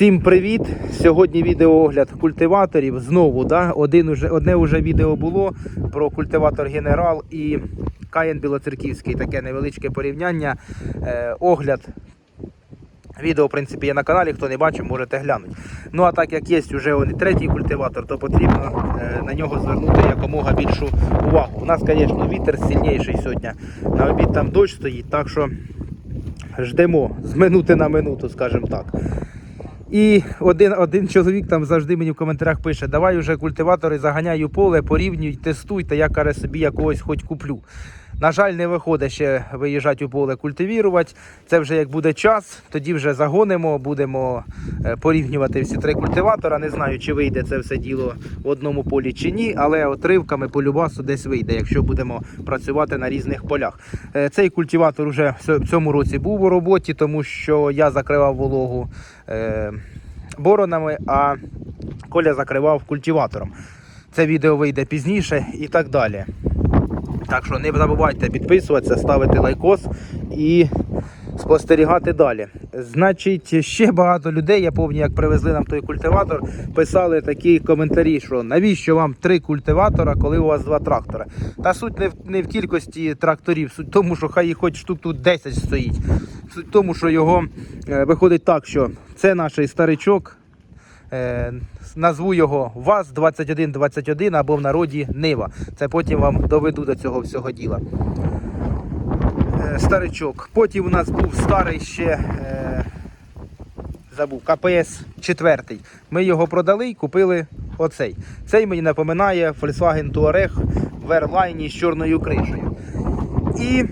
Всім привіт! Сьогодні відеоогляд культиваторів. Знову да? Один уже, одне вже відео було про культиватор Генерал і Каєн Білоцерківський. Таке невеличке порівняння. Е, огляд. Відео, в принципі, є на каналі. Хто не бачив, можете глянути. Ну а так як є вже он і третій культиватор, то потрібно е, на нього звернути якомога більшу увагу. У нас, звісно, вітер сильніший сьогодні. На обід там дощ стоїть, так що ждемо з минути на минуту, скажімо так. І один, один чоловік там завжди мені в коментарях пише: давай уже культиватори заганяй поле, порівнюй, тестуй, та я каже собі якогось хоч куплю. На жаль, не виходить ще виїжджати у поле культивірувати. Це вже як буде час, тоді вже загонимо, будемо е, порівнювати всі три культиватора. Не знаю, чи вийде це все діло в одному полі чи ні, але отривками по любасу десь вийде, якщо будемо працювати на різних полях. Е, Цей культиватор вже в цьому році був у роботі, тому що я закривав вологу е, боронами, а Коля закривав культиватором. Це відео вийде пізніше і так далі. Так що не забувайте підписуватися, ставити лайкос і спостерігати далі. Значить, ще багато людей, я пам'ятаю, як привезли нам той культиватор, писали такі коментарі, що навіщо вам три культиватора, коли у вас два трактора. Та суть не в, не в кількості тракторів, суть в тому, що хай хоч штук тут 10 стоїть. Суть в тому, що його е, виходить так, що це наш старичок. Е, назву його ВАЗ-2121 або в народі Нива. Це потім вам доведу до цього всього діла. Е, старичок. Потім у нас був старий ще е, забув, КПС 4. Ми його продали і купили оцей. Цей мені напоминає Volkswagen Touareg в Airline з чорною кришею. І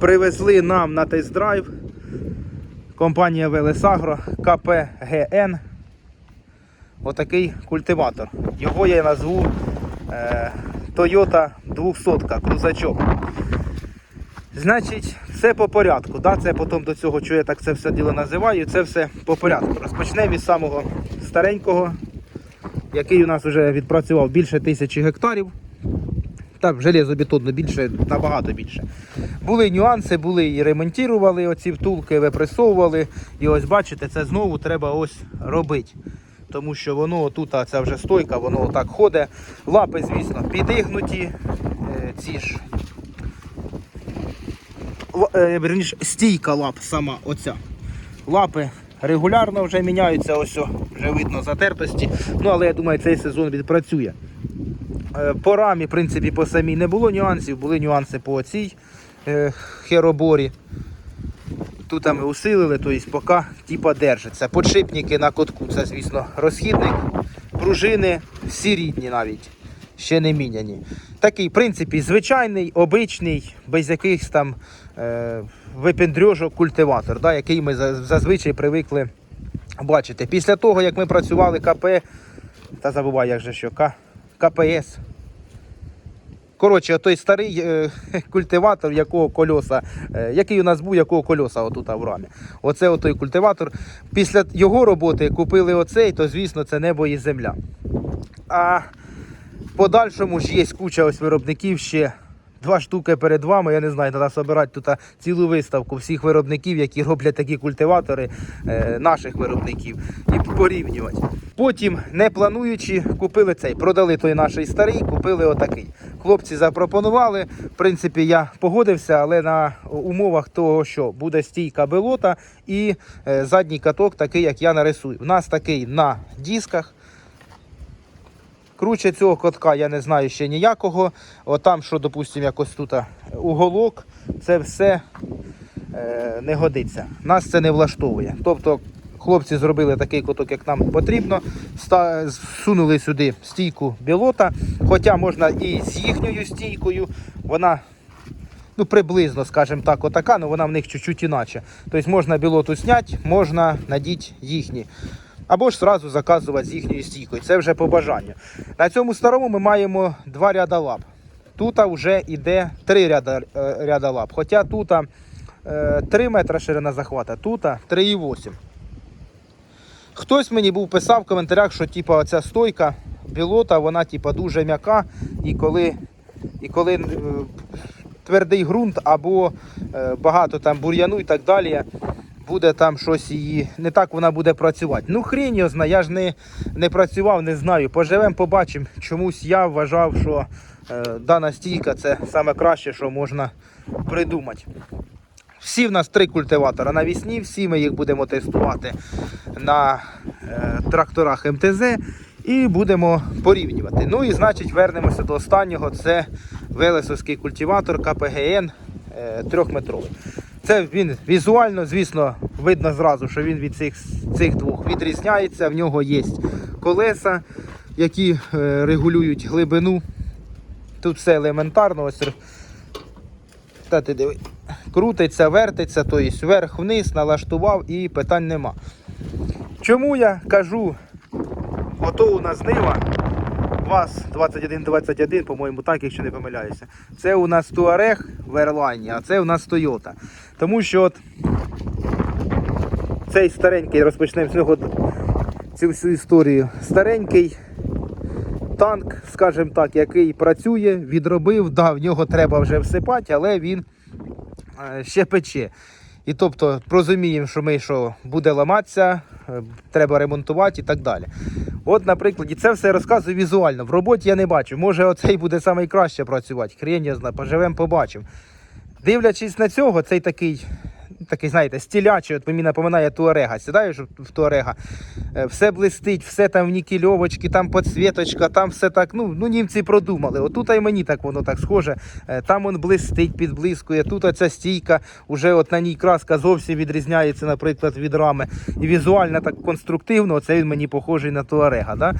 привезли нам на тест-драйв компанія Велесагро КПГН. Отакий культиватор. Його я назву е, Toyota 200 крузачок. Значить, все по порядку. Да? Це потім до цього, що я так це все діло називаю, це все по порядку. Розпочнемо від самого старенького, який у нас вже відпрацював більше тисячі гектарів. Так, железобетонно більше, набагато більше. Були нюанси, були і ремонтували оці втулки, випресовували. І ось бачите, це знову треба ось робити. Тому що воно тут, ця вже стойка, воно отак ходить. Лапи, звісно, підігнуті. Е, Ці ж е, верніше, стійка лап сама оця. Лапи регулярно вже міняються, ось вже видно затертості. Ну, але я думаю, цей сезон відпрацює. Е, По рамі, в принципі, по самій не було нюансів, були нюанси по цій е, хероборі. Тут ми усилили, тобто поки типа держиться. Подшипники на котку, це, звісно, розхідник, пружини всі рідні навіть, ще не міняні. Такий, в принципі, звичайний, обичний, без якихось там е, випендрьожок культиватор, да, який ми зазвичай привикли бачити. Після того, як ми працювали КП, та забувай, як же що, К, КПС. Коротше, той старий е, культиватор, якого кольоса, е, який у нас був, якого кольоса отут в рамі. Оце отой культиватор. Після його роботи купили оцей, то звісно це небо і земля. А подальшому ж є куча ось виробників ще. Два штуки перед вами, я не знаю, треба збирати тут цілу виставку всіх виробників, які роблять такі культиватори е, наших виробників, і порівнювати. Потім, не плануючи, купили цей, продали той наш старий, купили отакий. Хлопці запропонували. В принципі, я погодився, але на умовах того, що буде стійка белота і е, задній каток, такий, як я нарисую. У нас такий на дисках. Круче цього котка я не знаю ще ніякого. Отам, що, допустимо, якось тут уголок, це все е, не годиться. Нас це не влаштовує. Тобто хлопці зробили такий коток, як нам потрібно. Сунули сюди стійку білота. Хоча можна і з їхньою стійкою. Вона ну, приблизно, скажімо так, отака, але вона в них чуть-чуть іначе. Тобто можна білоту зняти, можна надіти їхні. Або ж зразу заказувати з їхньою стійкою. Це вже по бажанню. На цьому старому ми маємо два ряда лап. Тут вже йде три ряда, е, ряда лап. Хоча тут е, 3 метри ширина захвата, тут 3,8. Хтось мені був писав в коментарях, що типу, оця стойка білота, вона типу, дуже м'яка, і коли, і коли е, твердий ґрунт або е, багато там бур'яну і так далі, буде там щось її, не так вона буде працювати. Ну, хрінь його знає, я ж не, не працював, не знаю. Поживемо, побачимо. Чомусь я вважав, що е, дана стійка це саме краще, що можна придумати. Всі в нас три культиватора навісні, всі ми їх будемо тестувати на е, тракторах МТЗ і будемо порівнювати. Ну і значить вернемося до останнього. Це Велесовський культиватор КПГН е, трьохметровий. Це він візуально, звісно, видно зразу, що він від цих, цих двох відрізняється. В нього є колеса, які е, регулюють глибину. Тут все елементарно. Ось та ти диви. Крутиться, вертиться, тобто вверх-вниз, налаштував і питань нема. Чому я кажу, ото у нас нива, ВАЗ 2121, по-моєму, так, якщо не помиляюся. Це у нас Туарег в Ерлайні, а це у нас Тойота. Тому що от цей старенький, розпочнемо з нього цю всю історію. Старенький танк, скажімо так, який працює, відробив, да, в нього треба вже всипати, але він е, ще пече. І тобто розуміємо, що ми що буде ламатися, е, треба ремонтувати і так далі. От, наприклад, і це все розказую візуально. В роботі я не бачу. Може, оцей буде найкраще працювати. Хрень я знаю, поживемо, побачимо. Дивлячись на цього, цей такий, такий, знаєте, стілячий, от мені напоминає Туарега. Сідаєш в Туарега, е, все блистить, все там в нікельовочки, там підсвіточка, там все так. Ну, ну німці продумали. Отут і мені так воно так схоже. Е, Там он блистить, підблискує. Тут оця стійка, уже от на ній краска зовсім відрізняється, наприклад, від рами. І візуально так конструктивно, це він мені похожий на Туарега. Да?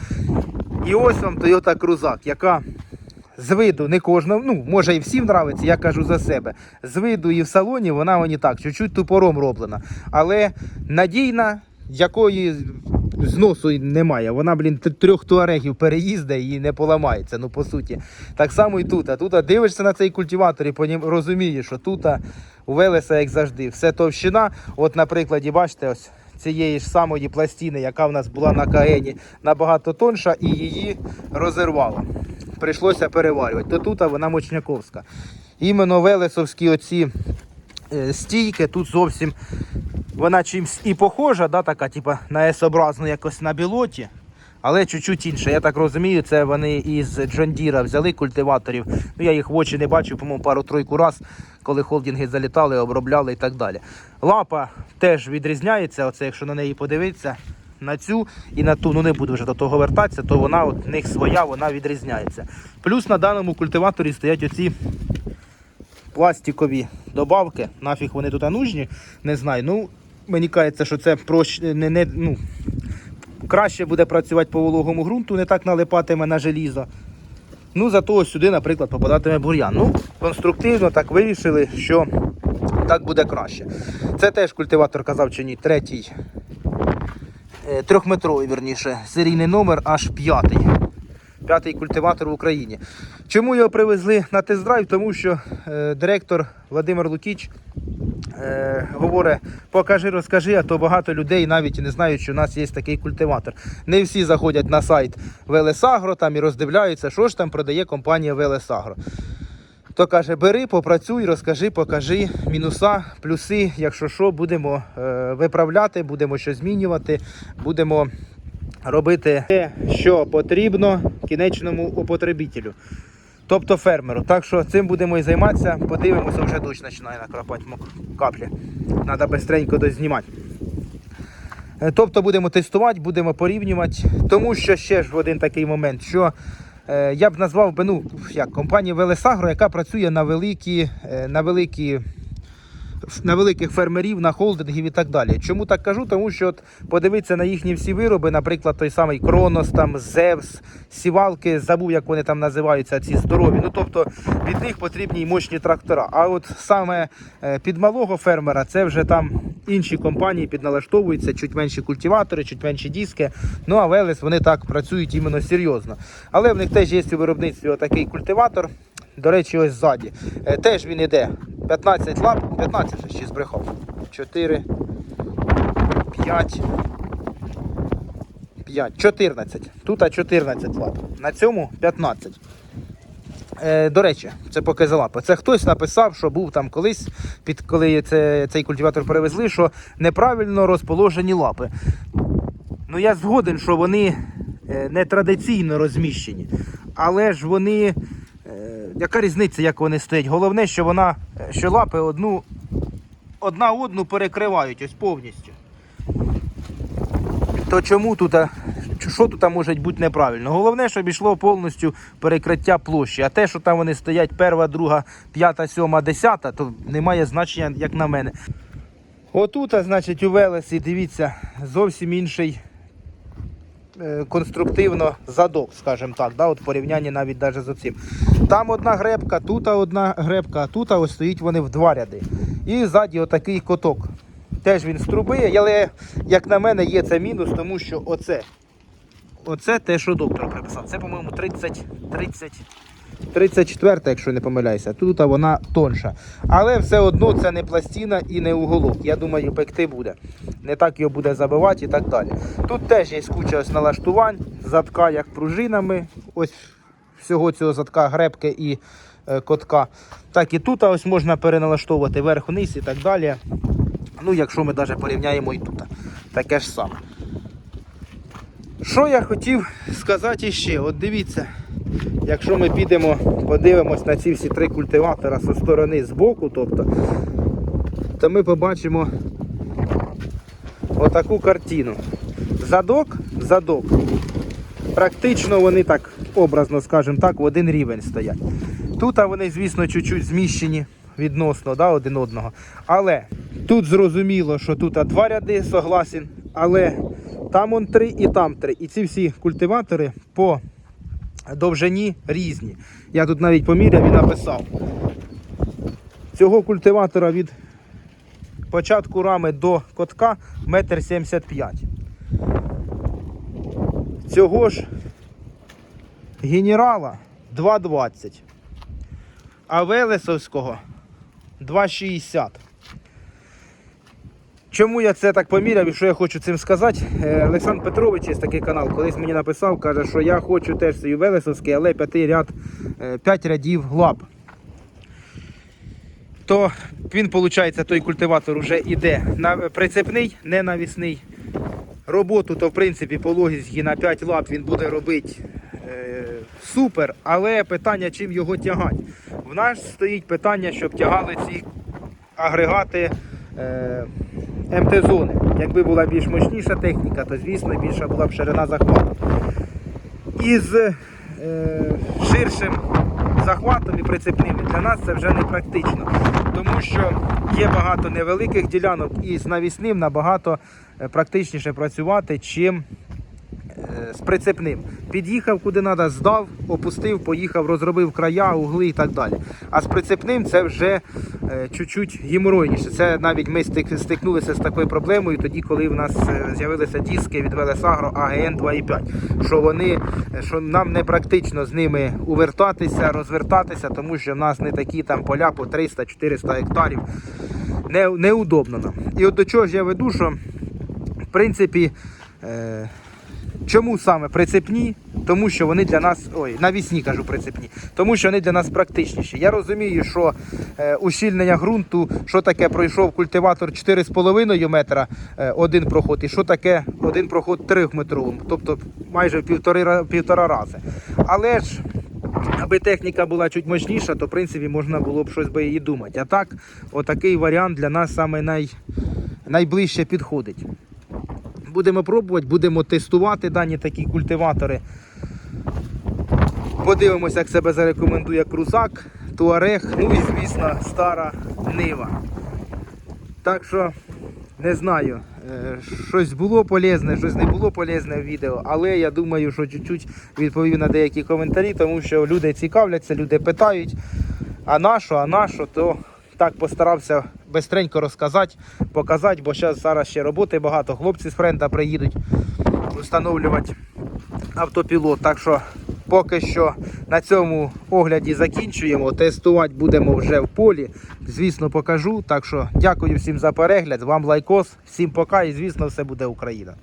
І ось вам Toyota Крузак, яка з виду не кожному, ну може і всім нравиться, я кажу за себе. З виду і в салоні вона мені так, чуть-чуть тупором роблена. Але надійна, якої зносу немає. Вона, блін, трьох туарегів переїздить і не поламається. Ну, по суті. Так само і тут. А тут дивишся на цей культиватор і розумієш, що тут у Велеса, як завжди, все товщина. От, на прикладі, бачите, ось цієї ж самої пластини, яка в нас була на каені, набагато тонша, і її розірвало. Прийшлося переварювати. То тут вона мочняковська. Іменно велесовські оці е, стійки тут зовсім вона чимсь і похожа, да, така, типа на S-образну якось на білоті. Але чуть-чуть інше. Я так розумію, це вони із Deere взяли культиваторів. Ну, я їх в очі не бачив, по-моєму, пару-тройку раз, коли холдинги залітали, обробляли і так далі. Лапа теж відрізняється, оце, якщо на неї подивитися, на цю і на ту, ну не буду вже до того вертатися, то вона от в них своя, вона відрізняється. Плюс на даному культиваторі стоять оці пластикові добавки. Нафіг вони тут нужні, не знаю. Ну, мені кажеться, що це проще, не, не, ну, краще буде працювати по вологому ґрунту, не так налипатиме на желізо. Ну, зато сюди, наприклад, попадатиме бур'ян. Ну, конструктивно так вирішили, що так буде краще. Це теж культиватор казав чи ні, третій, е, трьохметровий, верніше, серійний номер аж п'ятий. П'ятий культиватор в Україні. Чому його привезли на тест-драйв? Тому що е, директор Владимир Лукіч е, говорить, покажи, розкажи, а то багато людей навіть не знають, що у нас є такий культиватор. Не всі заходять на сайт Велесагро там і роздивляються, що ж там продає компанія Велесагро. То каже, бери, попрацюй, розкажи, покажи мінуса, плюси, якщо що, будемо е, виправляти, будемо щось змінювати, будемо робити те, що потрібно кінечному употребітелю. Тобто фермеру. Так що цим будемо і займатися. Подивимося, вже дощ починає накрапати каплі. Треба швидко дознімати. Е, Тобто будемо тестувати, будемо порівнювати. Тому що ще ж один такий момент, що е, я б назвав би ну, як, компанію Велесагро, яка працює на великі, е, на великі на великих фермерів, на холдингів і так далі. Чому так кажу? Тому що от подивитися на їхні всі вироби, наприклад, той самий Кронос, там Зевс, сівалки, забув, як вони там називаються, ці здорові. Ну тобто від них потрібні й мощні трактора. А от саме е, під малого фермера це вже там інші компанії підналаштовуються, чуть менші культиватори, чуть менші диски. Ну а Велес вони так працюють іменно серйозно. Але в них теж є у виробництві отакий культиватор. До речі, ось ззаді. Е, Теж він іде 15 лап, 15 ще збрехав. 4, 5, 5, 14. Тут 14 лап. На цьому 15. Е, до речі, це поки лапи. Це хтось написав, що був там колись, під коли це, цей культиватор перевезли, що неправильно розположені лапи. Ну я згоден, що вони е, не традиційно розміщені. Але ж вони. Яка різниця, як вони стоять? Головне, що вона, що лапи одну, одна одну перекривають ось повністю. То чому тут, що тут може бути неправильно? Головне, щоб йшло повністю перекриття площі. А те, що там вони стоять перша, друга, п'ята, сьома, десята, то не має значення, як на мене. Отут, значить, у Велесі, дивіться, зовсім інший конструктивно задок, скажімо так, да, от в порівнянні навіть навіть з оцим. Там одна гребка, тут одна гребка, а тут ось стоїть вони в два ряди. І ззаді отакий коток. Теж він з труби, але, як на мене, є це мінус, тому що оце, оце те, що доктор приписав. Це, по-моєму, 30, 30, 34, якщо не помиляюся. Тут вона тонша. Але все одно це не пластина і не уголок. Я думаю, пекти буде. Не так його буде забивати і так далі. Тут теж є куча ось налаштувань, задка як пружинами. Ось всього цього задка гребки і е, котка. Так і тут ось можна переналаштовувати вверх-вниз і так далі. Ну, якщо ми навіть порівняємо і тут. Таке ж саме. Що я хотів сказати іще? От дивіться, якщо ми підемо, подивимось на ці всі три культиватора зі сторони збоку, тобто, то ми побачимо отаку картину. Задок, задок. Практично вони так, образно скажімо так, в один рівень стоять. Тут вони, звісно, чуть-чуть зміщені відносно да, один одного. Але тут зрозуміло, що тут два ряди согласен, але там он три і там три. І ці всі культиватори по довжині різні. Я тут навіть поміряв і написав. Цього культиватора від початку рами до котка 1,75 м. Цього ж генерала 2,20. А Велесовського 2,60. Чому я це так поміряв і що я хочу цим сказати? Е, Олександр Петрович є такий канал, колись мені написав, каже, що я хочу теж свій Велесовський, але п'ятий ряд, 5 рядів лап. То він, виходить, той культиватор вже йде на прицепний, не навісний. Роботу, то в принципі пологість на 5 лап він буде робити е, супер, але питання, чим його тягати. В нас стоїть питання, щоб тягали ці агрегати е, МТ-зони. Якби була більш мощніша техніка, то звісно більша була б ширина захвату. Із е, ширшим захватом і прицепними для нас це вже не практично, тому що є багато невеликих ділянок і з навісним набагато е, практичніше працювати, чим з прицепним. Під'їхав куди треба, здав, опустив, поїхав, розробив края, угли і так далі. А з прицепним це вже е, чуть-чуть геморойніше. Це навіть ми стик- стикнулися з такою проблемою тоді, коли в нас е, з'явилися диски від Велесагро АГН 2.5. Що вони, е, що нам не практично з ними увертатися, розвертатися, тому що в нас не такі там поля по 300-400 гектарів. Не, неудобно нам. І от до чого ж я веду, що в принципі. Е, Чому саме прицепні? Тому що вони для нас, ой, навісні кажу прицепні, тому що вони для нас практичніші. Я розумію, що е, ущільнення ґрунту, що таке пройшов культиватор 4,5 метра е, один проход, і що таке один проход 3 метровим, тобто майже в півтори, півтора рази. Але ж, аби техніка була чуть мощніша, то в принципі можна було б щось би і думати. А так, отакий варіант для нас саме най, найближче підходить. Будемо пробувати, будемо тестувати дані такі культиватори. Подивимося, як себе зарекомендує крузак, туарег, ну і звісно стара нива. Так що не знаю, е, щось було полезне, щось не було полезне в відео, але я думаю, що чуть-чуть відповів на деякі коментарі, тому що люди цікавляться, люди питають, а на що, а на що, то так постарався бистренько розказати, показати, бо зараз, зараз ще роботи багато. Хлопці з френда приїдуть встановлювати автопілот. Так що поки що на цьому огляді закінчуємо. Тестувати будемо вже в полі. Звісно, покажу. Так що дякую всім за перегляд. Вам лайкос, всім пока і звісно, все буде Україна.